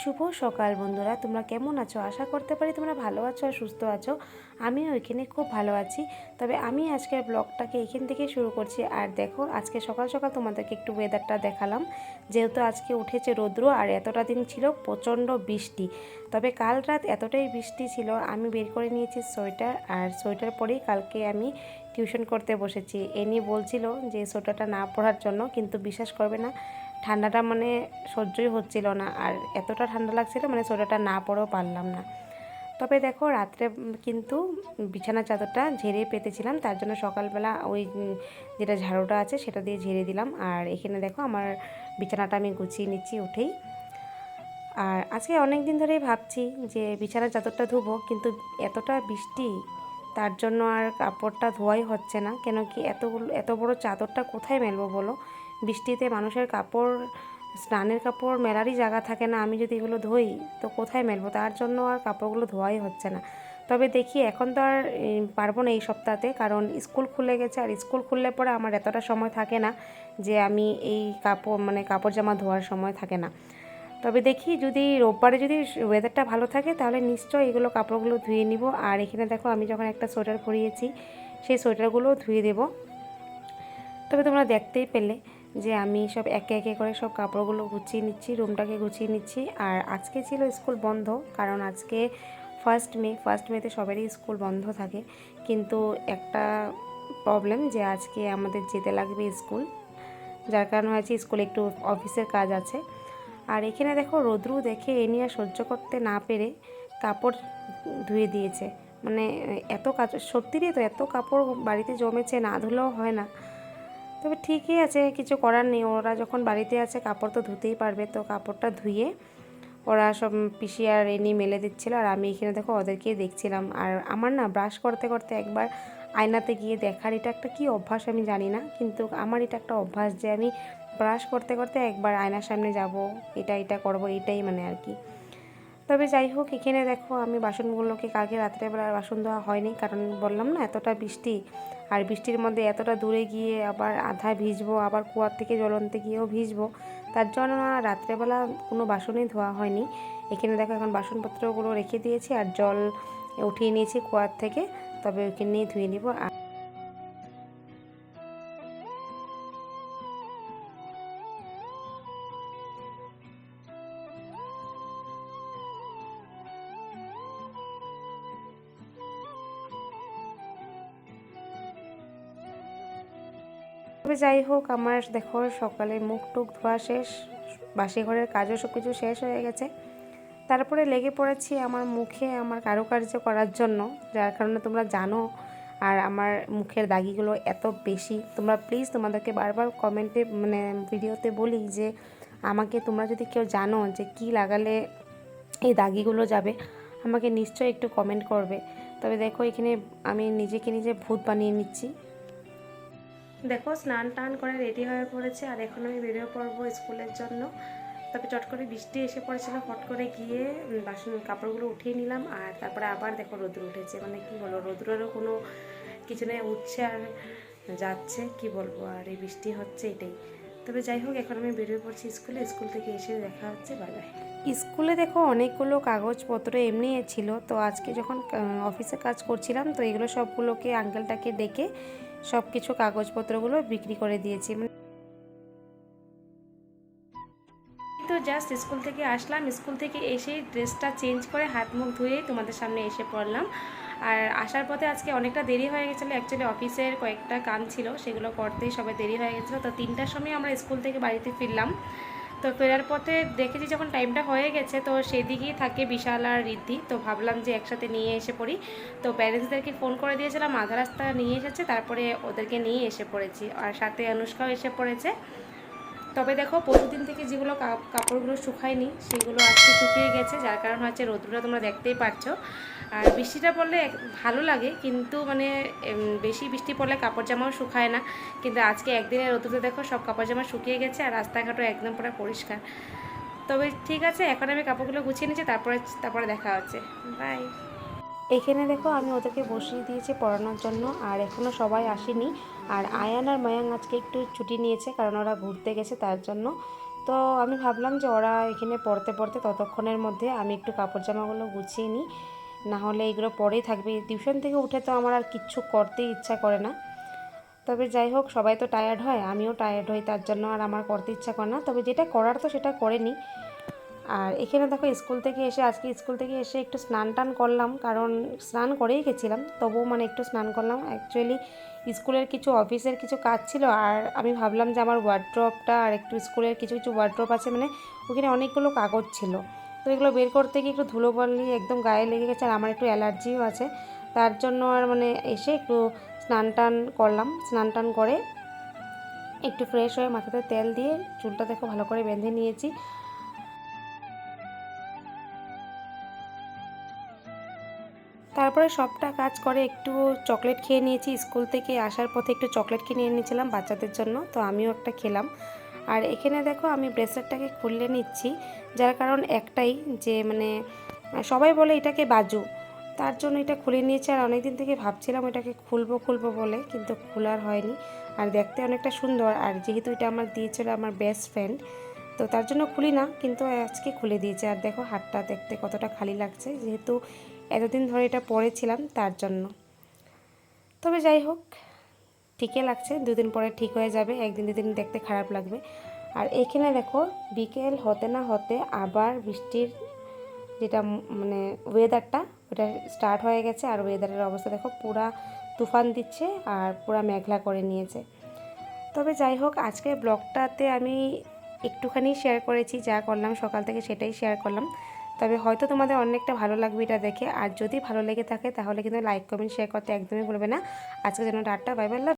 শুভ সকাল বন্ধুরা, তোমরা কেমন আছো? আশা করতে পারি তোমরা ভালো আছো আর সুস্থ আছো। আমিও এখানে খুব ভালো আছি। তবে আমি আজকের ব্লগটাকে এখান থেকে শুরু করছি। আর দেখো, আজকে সকাল সকাল তোমাদেরকে একটু ওয়েদারটা দেখালাম। যেহেতু আজকে উঠেছে রৌদ্র আর এতটা দিন ছিল প্রচণ্ড বৃষ্টি। তবে কাল রাত এতটাই বৃষ্টি ছিল, আমি বের করে নিয়েছি সোয়েটার। আর সোয়েটার পরেই কালকে আমি টিউশন করতে বসেছি। এ নিয়ে বলছিল যে সোয়েটারটা না পড়ার জন্য, কিন্তু বিশ্বাস করবে না। ঠান্ডাটা মানে সহ্যই হচ্ছিল না। আর এতটা ঠান্ডা লাগছিল মানে সোয়েটারটা না পরেও পারলাম না। তবে দেখো রাত্রে কিন্তু বিছানা চাদরটা ঝেড়ে পেতেছিলাম, তার জন্য সকালবেলা ওই যেটা ঝাড়ুটা আছে সেটা দিয়ে ঝেড়ে দিলাম। আর এখানে দেখো আমার বিছানাটা আমি গুছিয়ে নিচ্ছি উঠেই। আর আজকে অনেক দিন ধরেই ভাবছি যে বিছানার চাদরটা ধুবো, কিন্তু এতটা বৃষ্টি, তার জন্য আর কাপড়টা ধোয়াই হচ্ছে না। কেন কি এতগুলো, এত বড় চাদরটা কোথায় মেলবো বলো? বৃষ্টিতে মানুষের কাপড়, স্নানের কাপড় মেলারই জায়গা থাকে না। আমি যদি এগুলো ধুই, তো কোথায় মেলবো? তার জন্য আর কাপড়গুলো ধোয়াই হচ্ছে না। তবে দেখি এখন তো আর পারব না এই সপ্তাহতে। কারণ স্কুল খুলে গেছে। আর স্কুল খুললে পরে আমার এতটা সময় থাকে না যে আমি এই কাপড় মানে কাপড় জামা ধোয়ার সময় থাকে না। তবে দেখি যদি রোববারে যদি ওয়েদারটা ভালো থাকে, তাহলে নিশ্চয়ই এগুলো কাপড়গুলো ধুয়ে নিব। আর এখানে দেখো, আমি যখন একটা সোয়েটার পরিয়েছি, সেই সোয়েটারগুলো ধুয়ে দেবো। তবে তোমরা দেখতেই পেলে যে আমি সব একে একে করে সব কাপড়গুলো গুছিয়ে নিচ্ছি, রুমটাকে গুছিয়ে নিচ্ছি। আর আজকে ছিল স্কুল বন্ধ, কারণ আজকে ফার্স্ট মে ফার্স্ট মেতে সবারই স্কুল বন্ধ থাকে। কিন্তু একটা প্রবলেম যে আজকে আমাদের যেতে লাগবে স্কুল, যার কারণে হয়েছে স্কুলে একটু অফিসের কাজ আছে। আর এখানে দেখো রোদ্রু দেখে এ নিয়ে সহ্য করতে না পেরে কাপড় ধুয়ে দিয়েছে। মানে এত কাজ সত্যিই তো এত কাপড় বাড়িতে জমেছে, না ধুলেও হয় না। তবে ঠিকই আছে, কিছু করার নেই। ওরা যখন বাড়িতে আছে, কাপড় তো ধুতেই পারবে। তো কাপড়টা ধুয়ে ওরা সব পিসি আর এনি মেলে দিচ্ছিল। আর আমি এখানে দেখো ওদেরকে দেখছিলাম। আর আমার না ব্রাশ করতে করতে একবার আয়নাতে গিয়ে দেখার এটা একটা কি অভ্যাস আমি জানি না। কিন্তু আমার এটা একটা অভ্যাস যে আমি ব্রাশ করতে করতে একবার আয়নার সামনে যাব, এটা এটা করব, এটাই মানে আর কি। তবে যাই হোক, এখানে দেখো আমি বাসনগুলোকে কালকে রাত্রেবেলা বাসন ধোয়া হয়নি, কারণ বললাম না এতটা বৃষ্টি। আর বৃষ্টির মধ্যে এতটা দূরে গিয়ে আবার আধা ভিজবো, আবার কুয়ার থেকে জ্বলন্তে গিয়েও ভিজবো, তার জন্য রাত্রেবেলা কোনো বাসনই ধোয়া হয়নি। এখানে দেখো এখন বাসনপত্রগুলো রেখে দিয়েছি আর জল উঠিয়ে নিয়েছি কুয়ার থেকে, তবে ওইখানেই ধুয়ে নিব। আর তবে যাই হোক, আমার দেখো সকালে মুখ টুক ধোয়া শেষ বাসি ঘরের কাজও সব কিছু শেষ হয়ে গেছে। তারপরে লেগে পড়েছি আমার মুখে আমার কারুকার্য করার জন্য, যার কারণে তোমরা জানো আর আমার মুখের দাগিগুলো এত বেশি। তোমরা প্লিজ তোমাদেরকে বারবার কমেন্টে মানে ভিডিওতে বলি যে, আমাকে তোমরা যদি কেউ জানো যে কি লাগালে এই দাগিগুলো যাবে, আমাকে নিশ্চয়ই একটু কমেন্ট করবে। তবে দেখো এখানে আমি নিজেকে নিজে ভূত বানিয়ে নিচ্ছি। দেখো, স্নান টান করে রেডি হয়ে পড়েছে আর এখন আমি বেরিয়ে পড়ব স্কুলের জন্য। তবে চট করে বৃষ্টি এসে পড়েছিল ফট করে গিয়ে বাসন কাপড়গুলো উঠিয়ে নিলাম আর তারপরে আবার দেখো রোদ্র উঠেছে। মানে কি বলব, রোদ্রেরও কোনো কিছু নেই, উঠছে আর যাচ্ছে, কি বলব, আর এই বৃষ্টি হচ্ছে এটাই। তবে যাই হোক, এখন আমি বেরিয়ে পড়ছি স্কুলে, স্কুল থেকে এসে দেখা হচ্ছে বাই স্কুলে দেখো, অনেকগুলো কাগজপত্র এমনি ছিল, তো আজকে যখন অফিসে কাজ করছিলাম, তো এগুলো সবগুলোকে আঙ্কেলটাকে ডেকে সব কিছু কাগজপত্রগুলো বিক্রি করে দিয়েছি। মানে তো জাস্ট স্কুল থেকে আসলাম। স্কুল থেকে এসেই ড্রেসটা চেঞ্জ করে হাত মুখ ধুয়ে তোমাদের সামনে এসে পড়লাম। আর আসার পথে আজকে অনেকটা দেরি হয়ে গেছিল। অ্যাকচুয়ালি অফিসের কয়েকটা কাম ছিল, সেগুলো করতেই সবাই দেরি হয়ে গেছিল। তো তিনটার সময় আমরা স্কুল থেকে বাড়িতে ফিরলাম। তো ফেরার পথে দেখেছি যখন টাইমটা হয়ে গেছে, তো সেদিকেই থাকে বিশাল আর ঋদ্ধি। তো ভাবলাম যে একসাথে নিয়ে এসে পড়ি। তো প্যারেন্টসদেরকে ফোন করে দিয়েছিলাম, আধা রাস্তা নিয়ে এসেছে, তারপরে ওদেরকে নিয়ে এসে পড়েছি। আর সাথে অনুষ্কাও এসে পড়েছে। তবে দেখো প্রতিদিন থেকে যেগুলো কাপড়গুলো শুকায়নি, সেগুলো আজকে শুকিয়ে গেছে, যার কারণ হচ্ছে রোদ্রুটা তোমরা দেখতেই পারছ। আর বৃষ্টিটা পড়লে ভালো লাগে, কিন্তু মানে বেশি বৃষ্টি পড়লে কাপড় জামাও শুকায় না। কিন্তু আজকে একদিনের রোদ্রুতে দেখো, সব কাপড় জামা শুকিয়ে গেছে আর রাস্তাঘাটও একদম পুরো পরিষ্কার। তবে ঠিক আছে, এখন আমি কাপড়গুলো গুছিয়ে নিচ্ছি, তারপরে তারপরে দেখা হচ্ছে। বাই এখানে দেখো, আমি ওদেরকে বসিয়ে দিয়েছি পড়ানোর জন্য, আর এখনও সবাই আসেনি। আর আয়ান আর মায়াং আজকে একটু ছুটি নিয়েছে কারণ ওরা ঘুরতে গেছে তার জন্য। তো আমি ভাবলাম যে ওরা এখানে পড়তে পড়তে ততক্ষণের মধ্যে আমি একটু কাপড় জামাগুলো গুছিয়ে নিই। না হলে এগুলো পরেই থাকবে। টিউশন থেকে উঠে তো আমার আর কিচ্ছু করতেই ইচ্ছা করে না। তবে যাই হোক সবাই তো টায়ার্ড হয় আমিও টায়ার্ড হই তার জন্য আর আমার করতে ইচ্ছা করে না। তবে যেটা করার তো সেটা করে নিই। আর এখানে দেখো স্কুল থেকে এসে আজকে স্কুল থেকে এসে একটু স্নান টান করলাম। কারণ স্নান করেই গেছিলাম। তবুও মানে একটু স্নান করলাম। অ্যাকচুয়ালি স্কুলের কিছু অফিসের কিছু কাজ ছিল আর আমি ভাবলাম যে আমার ওয়ার্ড্রপটা আর একটু স্কুলের কিছু কিছু ওয়ার্ড্রপ আছে মানে ওখানে অনেকগুলো কাগজ ছিল। তো এগুলো বের করতে গিয়ে একটু ধুলো বললি একদম গায়ে লেগে গেছে আর আমার একটু অ্যালার্জিও আছে। তার জন্য আর মানে এসে একটু স্নান টান করলাম। স্নান টান করে একটু ফ্রেশ হয়ে মাথাতে তেল দিয়ে চুলটা দেখো ভালো করে বেঁধে নিয়েছি। তারপরে সবটা কাজ করে একটু চকলেট খেয়ে নিয়েছি। স্কুল থেকে আসার পথে একটু চকলেট কিনে এনেছিলাম বাচ্চাদের জন্য, তো আমিও একটা খেলাম। আর এখানে দেখো আমি ব্রেসলেটটাকে খুললে নিচ্ছি, যার কারণ একটাই যে মানে সবাই বলে এটাকে বাজু, তার জন্য এটা খুলে নিয়েছি। আর অনেকদিন থেকে ভাবছিলাম এটাকে খুলবো খুলবো বলে, কিন্তু খোলার হয়নি। আর দেখতে অনেকটা সুন্দর। আর যেহেতু এটা আমার দিয়েছিল আমার বেস্ট ফ্রেন্ড তো তার জন্য খুলি না, কিন্তু আজকে খুলে দিয়েছে। আর দেখো, হাতটা দেখতে কতটা খালি লাগছে, যেহেতু এতদিন ধরে এটা পরেছিলাম, তার জন্য। তবে যাই হোক, ঠিকই লাগছে, দুদিন পরে ঠিক হয়ে যাবে, একদিন দুদিন দেখতে খারাপ লাগবে। আর এখানে দেখো, বিকেল হতে না হতে আবার বৃষ্টির যেটা মানে ওয়েদারটা ওটা স্টার্ট হয়ে গেছে। আর ওয়েদারের অবস্থা দেখো, পুরা তুফান দিচ্ছে আর পুরা মেঘলা করে নিয়েছে। তবে যাই হোক আজকে ব্লগটাতে আমি একটুখানি শেয়ার করেছি, যা করলাম, সকাল থেকে সেটাই শেয়ার করলাম। তবে হয়তো তোমাদের অনেকটা ভালো লাগবে এটা দেখে। আর যদি ভালো লেগে থাকে, তাহলে কিন্তু লাইক কমেন্ট শেয়ার করতে একদমই ভুলবে না। আজকে যেন ডাটটা বাইবার বাই